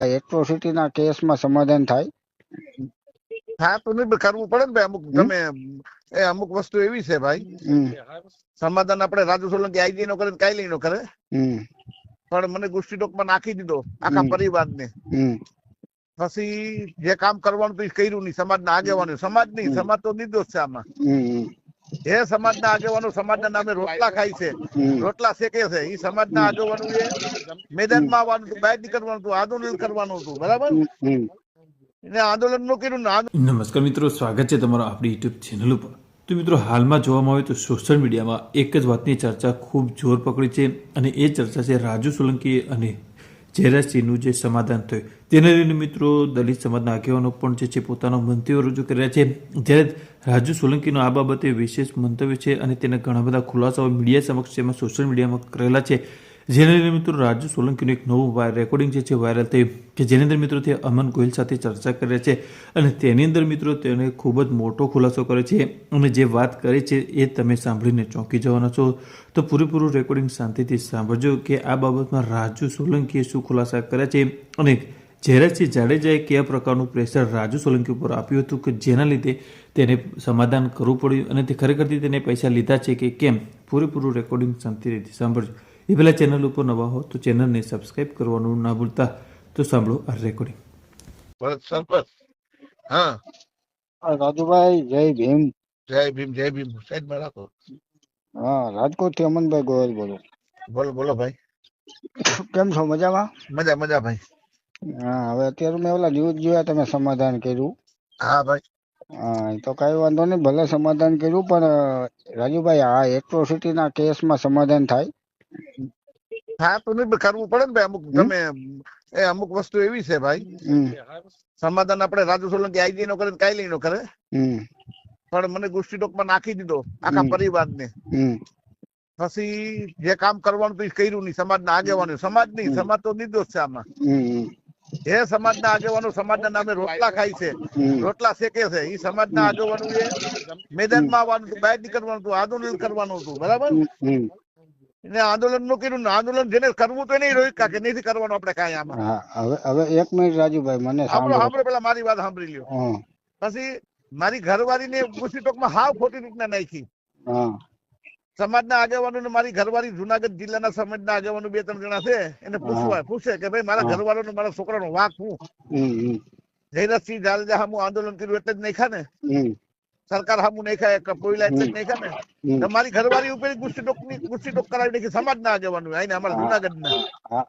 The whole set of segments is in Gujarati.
એટ્રોસિટીના કેસમાં સમાધાન થાય? હા તો નહીં કરવું પડે ને ભાઈ અમુક તમે એ અમુક વસ્તુ એવી છે ભાઈ. સમાધાન આપણે રાજુ સોલંકી આઈજી નો કરે ને કાંઈ નો કરે. પણ મને ગુસ્ટી ટોકમાં નાખી દીધો આખા પરિવાર પરિવારને. હમ. પછી જે કામ કરવાનું તો કર્યું નહીં સમાજના આગેવાનો. સમાજ નહીં સમાજ તો નિર્દોષ છે આમાં. એ સમાજના આગેવાનો સમાજના નામે રોટલા ખાય છે રોટલા શેકે છે એ સમાજના આગેવાનો એ મેદાનમાં આવવાનું હતું બહાર નીકળવાનું હતું આંદોલન કરવાનું હતું બરાબર? એને આંદોલનનું કર્યું નમસ્કાર મિત્રો સ્વાગત છે તમારું આપણી યુટ્યુબ ચેનલ ઉપર. તો મિત્રો હાલમાં જોવામાં આવે તો સોશિયલ મીડિયામાં એક જ વાતની ચર્ચા ખૂબ જોર પકડી છે અને એ ચર્ચા છે રાજુ સોલંકી અને જયરાજસિંહનું જે સમાધાન થયું. તેને લઈને મિત્રો દલિત સમાજના આગેવાનો પણ જે છે પોતાનો મંતવ્યો રજૂ કર્યા છે. જ્યારે રાજુ સોલંકીનો આ બાબતે વિશેષ મંતવ્ય છે અને તેને ઘણા બધા ખુલાસાઓ મીડિયા સમક્ષ એમાં સોશિયલ મીડિયામાં કરેલા છે. જેને લઈને મિત્રો રાજુ સોલંકીનું એક નવું રેકોર્ડિંગ જે છે વાયરલ થયું કે જેની અંદર મિત્રો તે અમન ગોહિલ સાથે ચર્ચા કરે છે અને તેની અંદર મિત્રો તેને ખૂબ જ મોટો ખુલાસો કરે છે અને જે વાત કરે છે એ તમે સાંભળીને ચોંકી જવાના છો. તો પૂરેપૂરું રેકોર્ડિંગ શાંતિથી સાંભળજો કે આ બાબતમાં રાજુ સોલંકીએ શું ખુલાસા કર્યા છે અને જયરાજસિંહ જાડેજાએ કયા પ્રકારનું પ્રેશર રાજુ સોલંકી ઉપર આપ્યું હતું કે જેના લીધે તેને સમાધાન કરવું પડ્યું અને તે ખરેખરથી તેને પૈસા લીધા છે કે કેમ? પૂરેપૂરું રેકોર્ડિંગ શાંતિથી સાંભળજો. એ પહેલાં ચેનલ ઉપર નવા હો તો ચેનલને સબસ્ક્રાઇબ કરવાનું ના ભૂલતા. તો સાંભળો આ રેકોર્ડિંગ સરપંચ. હા. રાજુભાઈ જય ભીમ. જય ભીમ જય ભીમ. સાઈડમાં રાખો. હા રાજકોટથી અમનભાઈ ગોયલ બોલો. બોલો બોલો ભાઈ. કેમ છો મજામાં? મજા મજા ભાઈ. હા હવે અત્યારે મેં ઓલા ન્યૂઝ જોયા તમે સમાધાન કર્યું. હા ભાઈ. હા એ તો કઈ વાંધો નહીં ભલે સમાધાન કર્યું પણ રાજુભાઈ આ એટ્રોસિટીના કેસમાં સમાધાન થાય. હા તો નહીં કરવું પડે ને ભાઈ અમુક? તમે એ અમુક વસ્તુ એવી છે ભાઈ. સમાધાન આપણે રાજુ સોલંકી આઈજી નો કરે કાંઈ નો કરે. પણ મને ગુસ્ટી ટોકમાં નાખી દીધો આખા. પરિવારને. પછી જે કામ કરવાનું તો કર્યું નહીં સમાજના આગેવાનો. સમાજ નહીં સમાજ તો નિર્દોષ છે આમાં. એ સમાજના આગેવાનો સમાજના નામે રોટલા ખાય છે રોટલા શેકે છે એ સમાજના આગેવાનો એ મેદાનમાં આવવાનું હતું બહાર નીકળવાનું હતું આંદોલન કરવાનું હતું બરાબર? એને આંદોલનનું કીધું આંદોલન જેને કરવું તો નહીં રોહિત કાકે નથી કરવાનું આપણે કાંઈ આમાં. હવે હવે એક મિનિટ રાજુભાઈ મને સાંભળો સાંભળો. પેલા મારી વાત સાંભળી લ્યો. પછી મારી ઘરવાળીને ગુસ્સી ટોકમાં હાવ ખોટી રીતના નાખી. સમાજ સમાજના આગેવાનો મારી ઘરવાળી જુનાગઢ જિલ્લાના સમાજના આગેવાનો બે ત્રણ જણા છે એને પૂછવા પૂછે કે ભાઈ મારા ઘરવાળો ને મારા છોકરાનો વાંક હું જયરાજસિંહ જાડેજા સામું આંદોલન કર્યું એટલે જ નાખ્યા ને? સરકાર સામું નાખ્યા કે કોયલા એટલે જ નાખ્યા ને. તમારી ઘરવાળી ઉપર ગુસ્સી ડોકની ગુસ્સી ટોક કરાવી નાખી સમાજના આગેવાનો આઈને અમારા હા. જુનાગઢના.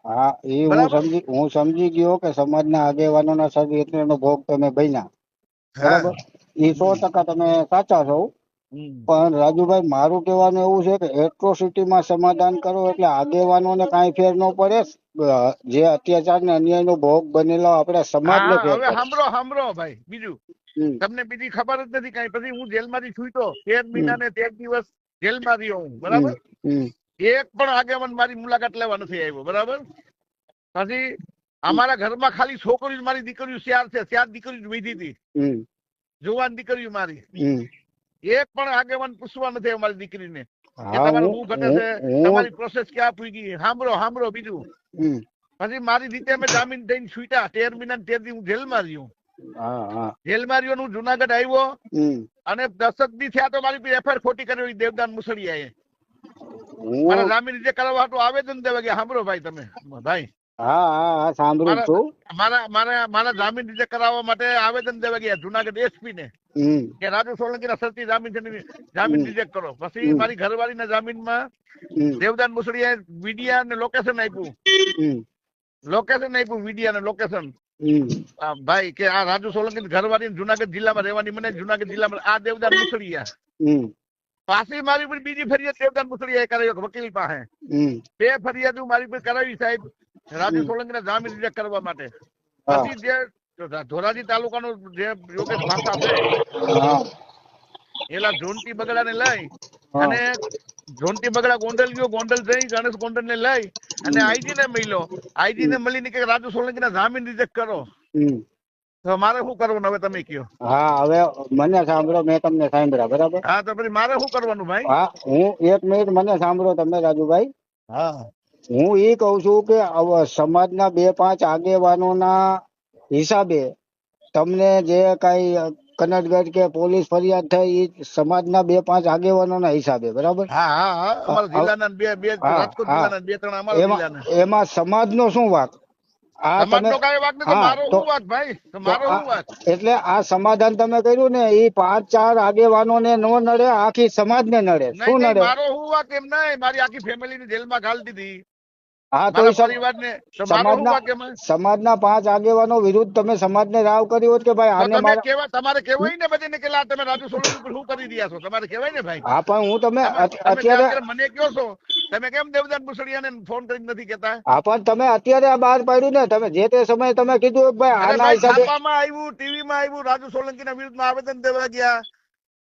હા એ હું સમજી હું સમજી ગયો કે સમાજ ના સમાજના આગેવાનોના ષડયંત્રનો ભોગ તમે બન્યા. બરાબર? એ સો ટકા તમે સાચા છો. પણ રાજુભાઈ મારું કહેવાનું એવું છે કે એટ્રોસિટીમાં સમાધાન કરો એટલે આગેવાનોને કાંઈ ફેર ન પડે. જે અત્યાચાર ને અન્યાયનો ભોગ બનેલો આપણા સમાજને ફેર પડે. સાંભળો સાંભળો ભાઈ બીજું. તમને બીજી ખબર જ નથી કાંઈ. પછી હું જેલમાંથી છૂટ્યો તેર મહિના ને તેર દિવસ જેલમાં રહ્યો હું બરાબર? એક પણ આગેવાન મારી મુલાકાત લેવા નથી આવ્યો બરાબર? પછી અમારા ઘરમાં ખાલી છોકરીઓ મારી દીકરીઓ ચાર છે ચાર દીકરીઓ વીધી હતી. જુવાન દીકરીઓ મારી. એક પણ આગેવાન પૂછવા નથી અમારી મારી દીકરીને તમારે હું શું ઘટે છે તમારી પ્રોસેસ ક્યાં પૂગી સાંભળો સાંભળો બીજું. પછી મારી રીતે અમે જામીન થઈને છૂટ્યા તેર મહિના તેર દી હું જેલમાં રહ્યો. જેલમાં રહ્યો હું જુનાગઢ આવ્યો અને દશક દી થયા તો મારી એફઆઈઆર ખોટી કરેલી દેવદાન મુસળિયાએ. મારા જામીન રીતે કરવા આવેદન દેવા ગયા. સાંભળો ભાઈ તમે. ભાઈ હા હા હા સાંભળું છું. મારા મારા મારા જામીન રીતે કરાવવા માટે આવેદન દેવા ગયા જુનાગઢ એસપી ને હમ, કે રાજુ સોલંકી ના સરતી જામીન છે જામીન રિજેક્ટ કરો. પછી હમ. મારી ઘરવાળીના જામીનમાં હમ, દેવદાન મુસળિયાએ વિડિયા ને લોકેશન આપ્યું. લોકેશન આપ્યું વિડિયા ને લોકેશન ભાઈ કે આ રાજુ સોલંકી ઘરવાળી જુનાગઢ જિલ્લામાં રહેવાની મને જુનાગઢ જિલ્લામાં આ દેવદાન મુસળિયા. પાછી મારી પર બીજી ફરિયાદ દેવદાન મુસળિયાએ કરાવી વકીલ પાસે. બે ફરિયાદ હું મારી પર કરાવી સાહેબ રાજુ. સોલંકીના જામીન રિજેક્ટ કરવા માટે. પછી જે ધોરાજી તાલુકાનો જે યોગેશ ભાષા છે એલા જોનટી બગડાને લઈ અને જોનટી બગડા ગોંડલ ગયો ગોંડલ જઈ ગણેશ ગોંડલ ને લઈ અને આઈજી ને મળ્યો. આઈજી ને મળીને કે રાજુ સોલંકી ના જામીન રિજેક્ટ કરો. તો મારે શું કરવાનું હવે તમે કયો હા હવે મને સાંભળો મેં તમને સાંભળ્યા બરાબર? હા તો પછી મારે શું કરવાનું ભાઈ? હા હું એક મિનિટ મને સાંભળો તમે રાજુભાઈ. હા. હું એ કઉ છું કે સમાજના બે પાંચ આગેવાનોના હિસાબે તમને જે કઈ કનટગઢ કે પોલીસ ફરિયાદ થઈ એ સમાજના બે પાંચ આગેવાનોના હિસાબે બરાબર? હા હા અમારા જિલ્લાના બે બે રાજકોટ જિલ્લાના ત્રણ અમારા જિલ્લાના. એમાં સમાજનો શું વાત? એટલે આ સમાધાન તમે કર્યું ને એ પાંચ ચાર આગેવાનો ને નો નડે આખી સમાજ ને નડે શું નડે? મારો હું વાત એમ નહીં મારી આખી ફેમિલી ફેમિલીને જેલમાં ઘાલી દીધી. હા તો સમાજના પાંચ આગેવાનો વિરુદ્ધ તમે સમાજને રાવ કર્યો કે ભાઈ આને મારા કેવા તમારે કેવાય ને બધાને કે લા તમે રાજુ સોલંકી ઉપર શું કરી રહ્યા છો? તમારે કેવાય ને ભાઈ? હા પણ હું તમે તમે- અત- તમે અત્યારે મને કહો છો તમે કેમ દેવદાન મુસળિયાને ફોન કરીને નથી કેતા હા પણ તમે અત્યારે આ બહાર પાડ્યું ને તમે જે તે સમયે તમે કીધું ભાઈ આના હિસાબે આવ્યું ટીવીમાં આવ્યું રાજુ સોલંકીના વિરુદ્ધમાં આવેદન દેવા ગયા.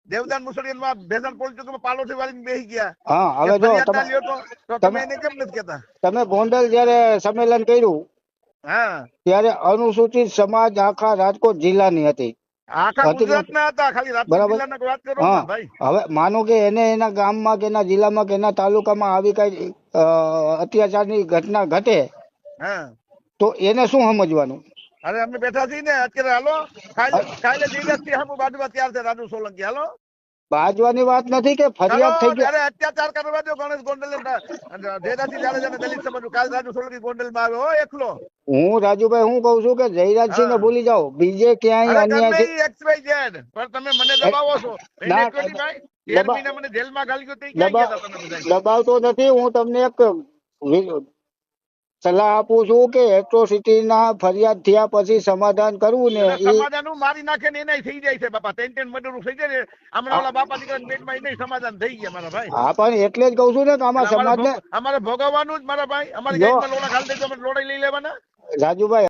દેવદાન મુસળિયામાં ભેસાણ પોલીસ ચોકીમાં પાલોથી વાળીને બેહી ગયા. હા હવે જો તમે એને કેમ નથી કહેતા? તમે ગોંડલ જયારે સંમેલન કર્યું હા. ત્યારે અનુસૂચિત સમાજ આખા રાજકોટ જિલ્લાની હતી. આખા ગુજરાતના હતા ખાલી રાજકોટ જિલ્લાના વાત કરો ભાઈ. હવે માનો કે એને એના ગામમાં કે એના જિલ્લામાં કે એના તાલુકામાં આવી કઈ અત્યાચારની ઘટના ઘટે તો એને શું સમજવાનું? અરે અમે બેઠા છીએ ને અત્યારે હાલો. કાલે થી હમ બાજુમાં તૈયાર છે રાજુ સોલંકી હાલો. બાજવાની વાત નથી કે ફરિયાદ થઈ ગઈ અરે અત્યાચાર કરવા દો ગણેશ ગોંડલ જયરાજસિંહ જાડેજા ને દલિત સમાજ કાલ રાજુ સોલંકી ગોંડલમાં આવ્યો એકલો. હું રાજુભાઈ હું કઉ છું કે જયરાજસિંહ ને ભૂલી જાઓ. બીજે ક્યાંય ગમે છે ઈ XYZ, પણ તમે મને દબાવો છો. દબાવતો નથી હું તમને એક સલાહ આપું છું કે એટ્રોસિટી ના ફરિયાદ થયા પછી સમાધાન કરવું ને સમાધાન મારી નાખે ને એનાય થઈ જાય છે બાપા. ત્રણ ત્રણ મર્ડર થઈ જાય ને હમણાં ઓલા બાપા દીકરા પેટમાં એનાય સમાધાન થઈ ગયા મારા ભાઈ. હા પણ એટલે જ કઉ છું ને કે આમાં એટલે અમારે ભોગવવાનું જ મારા ભાઈ. અમારી લોડા ખાલી દેજો અમે લોડા લઈ લેવાના. રાજુભાઈ